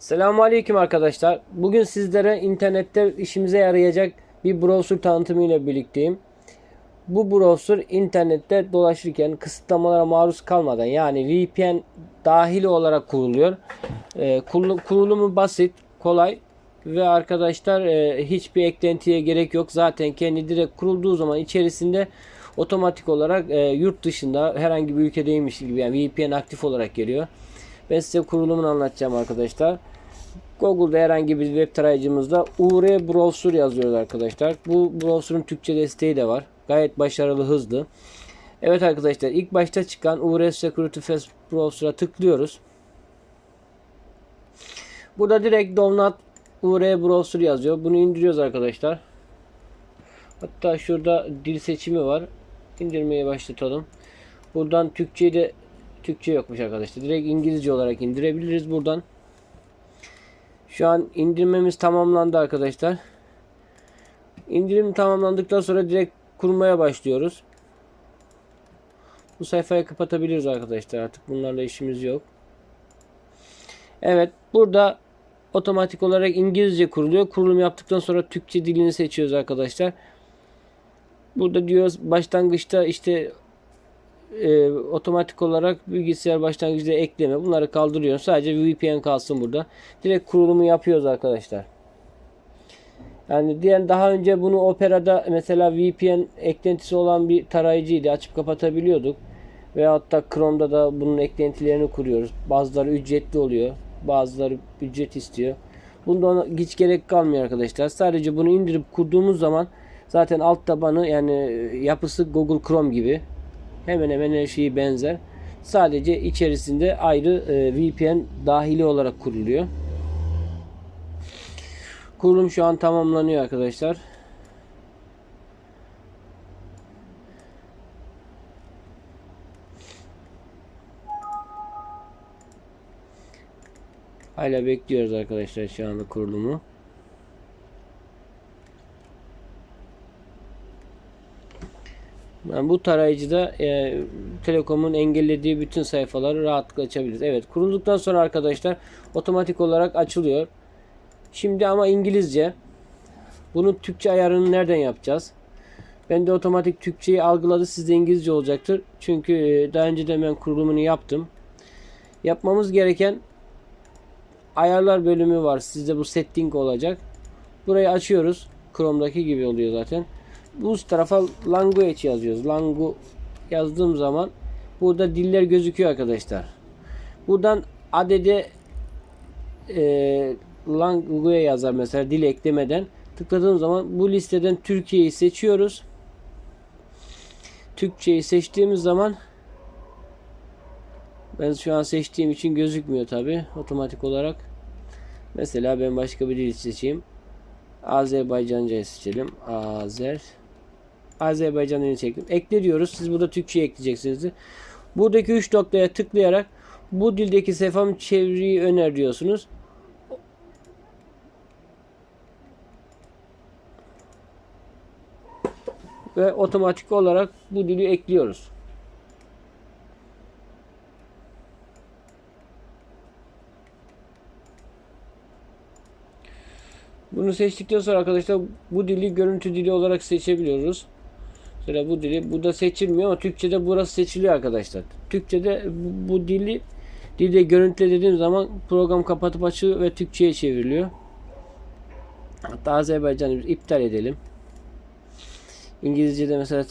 Selamun Aleyküm arkadaşlar. Bugün sizlere internette işimize yarayacak bir browser tanıtımı ile birlikteyim. Bu browser internette dolaşırken kısıtlamalara maruz kalmadan yani VPN dahili olarak kuruluyor. Kurulu- kurulumu basit, kolay ve arkadaşlar e, hiçbir eklentiye gerek yok. Zaten kendi direkt kurulduğu zaman içerisinde otomatik olarak e, yurt dışında herhangi bir ülkedeymiş gibi yani VPN aktif olarak geliyor. Ben size kurulumunu anlatacağım arkadaşlar. Google'da herhangi bir web tarayıcımızda UR Browser yazıyoruz arkadaşlar. Bu browser'ın Türkçe desteği de var. Gayet başarılı, hızlı. Evet arkadaşlar ilk başta çıkan UR Security Fast Browser'a tıklıyoruz. Burada direkt download UR Browser yazıyor. Bunu indiriyoruz arkadaşlar. Hatta şurada dil seçimi var. İndirmeye başlatalım. Buradan Türkçeyi de Türkçe yokmuş arkadaşlar. Direkt İngilizce olarak indirebiliriz buradan. Şu an indirmemiz tamamlandı arkadaşlar. İndirim tamamlandıktan sonra direkt kurmaya başlıyoruz. Bu sayfayı kapatabiliriz arkadaşlar. Artık bunlarla işimiz yok. Evet, burada otomatik olarak İngilizce kuruluyor. Kurulum yaptıktan sonra Türkçe dilini seçiyoruz arkadaşlar. Burada diyoruz başlangıçta işte e, otomatik olarak bilgisayar başlangıcında ekleme bunları kaldırıyoruz. Sadece VPN kalsın burada. Direkt kurulumu yapıyoruz arkadaşlar. Yani diyen daha önce bunu Opera'da mesela VPN eklentisi olan bir tarayıcıydı. Açıp kapatabiliyorduk. Ve hatta Chrome'da da bunun eklentilerini kuruyoruz. Bazıları ücretli oluyor. Bazıları ücret istiyor. Bunda ona hiç gerek kalmıyor arkadaşlar. Sadece bunu indirip kurduğumuz zaman zaten alt tabanı yani yapısı Google Chrome gibi. Hemen hemen her şeyi benzer. Sadece içerisinde ayrı e, VPN dahili olarak kuruluyor. Kurulum şu an tamamlanıyor arkadaşlar. Hala bekliyoruz arkadaşlar şu anda kurulumu. Yani bu tarayıcıda e, Telekom'un engellediği bütün sayfaları rahatlıkla açabiliriz. Evet kurulduktan sonra arkadaşlar otomatik olarak açılıyor. Şimdi ama İngilizce. Bunun Türkçe ayarını nereden yapacağız? Ben de otomatik Türkçeyi algıladı. Sizde İngilizce olacaktır. Çünkü e, daha önce de ben kurulumunu yaptım. Yapmamız gereken ayarlar bölümü var. Sizde bu setting olacak. Burayı açıyoruz. Chrome'daki gibi oluyor zaten. Bu üst tarafa language yazıyoruz. Langu yazdığım zaman burada diller gözüküyor arkadaşlar. Buradan adede e, language yazar mesela dil eklemeden tıkladığım zaman bu listeden Türkiye'yi seçiyoruz. Türkçeyi seçtiğimiz zaman ben şu an seçtiğim için gözükmüyor tabi otomatik olarak. Mesela ben başka bir dil seçeyim. Azerbaycancayı seçelim. Azer Azerbaycan dilini çektim. Ekle diyoruz. Siz burada Türkçe ekleyeceksiniz. Buradaki 3 noktaya tıklayarak bu dildeki sayfam çeviriyi öner diyorsunuz. Ve otomatik olarak bu dili ekliyoruz. Bunu seçtikten sonra arkadaşlar bu dili görüntü dili olarak seçebiliyoruz. Mesela bu dili burada seçilmiyor ama Türkçe'de burası seçiliyor arkadaşlar. Türkçe'de bu, bu dili dilde görüntüle dediğim zaman program kapatıp açıyor ve Türkçe'ye çevriliyor. Hatta Azerbaycan'ı iptal edelim. İngilizce'de mesela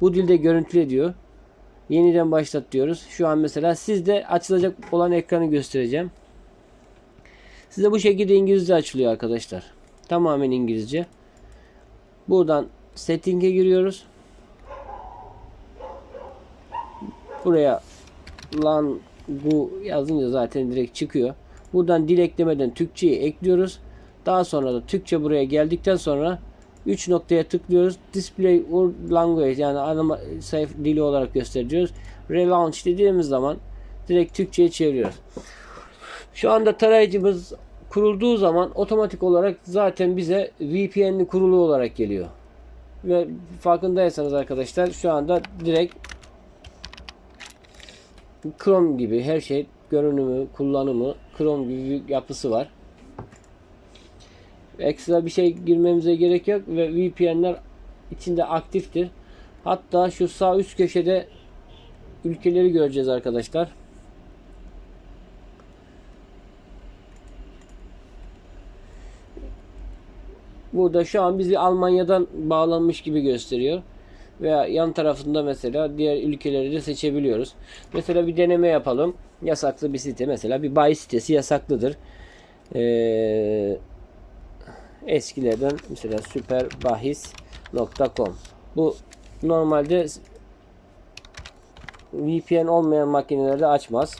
bu dilde görüntüle diyor. Yeniden başlat diyoruz. Şu an mesela sizde açılacak olan ekranı göstereceğim. Size bu şekilde İngilizce açılıyor arkadaşlar. Tamamen İngilizce. Buradan setting'e giriyoruz. Buraya langu yazınca zaten direkt çıkıyor. Buradan dil eklemeden Türkçeyi ekliyoruz. Daha sonra da Türkçe buraya geldikten sonra 3 noktaya tıklıyoruz. Display or language yani arama sayfa dili olarak gösteriyoruz. Relaunch dediğimiz zaman direkt Türkçe'ye çeviriyoruz. Şu anda tarayıcımız kurulduğu zaman otomatik olarak zaten bize VPN'li kurulu olarak geliyor. Ve farkındaysanız arkadaşlar şu anda direkt Chrome gibi her şey görünümü, kullanımı Chrome gibi bir yapısı var. Ekstra bir şey girmemize gerek yok ve VPN'ler içinde aktiftir. Hatta şu sağ üst köşede ülkeleri göreceğiz arkadaşlar. Burada şu an bizi Almanya'dan bağlanmış gibi gösteriyor. Veya yan tarafında mesela diğer ülkeleri de seçebiliyoruz. Mesela bir deneme yapalım. Yasaklı bir site. Mesela bir bayi sitesi yasaklıdır. Ee, eskilerden mesela süperbahis.com Bu normalde VPN olmayan makinelerde açmaz.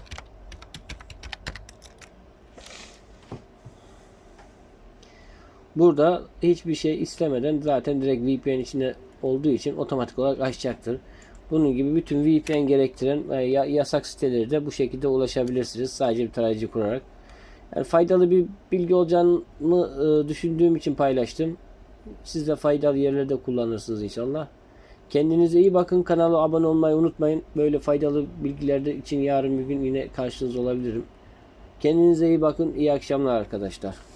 Burada hiçbir şey istemeden zaten direkt VPN içinde olduğu için otomatik olarak açacaktır. Bunun gibi bütün VPN gerektiren e, ya- yasak siteleri de bu şekilde ulaşabilirsiniz. Sadece bir tarayıcı kurarak. Yani faydalı bir bilgi olacağını e, düşündüğüm için paylaştım. Siz de faydalı yerlerde kullanırsınız inşallah. Kendinize iyi bakın. Kanala abone olmayı unutmayın. Böyle faydalı bilgiler için yarın bir gün yine karşınızda olabilirim. Kendinize iyi bakın. İyi akşamlar arkadaşlar.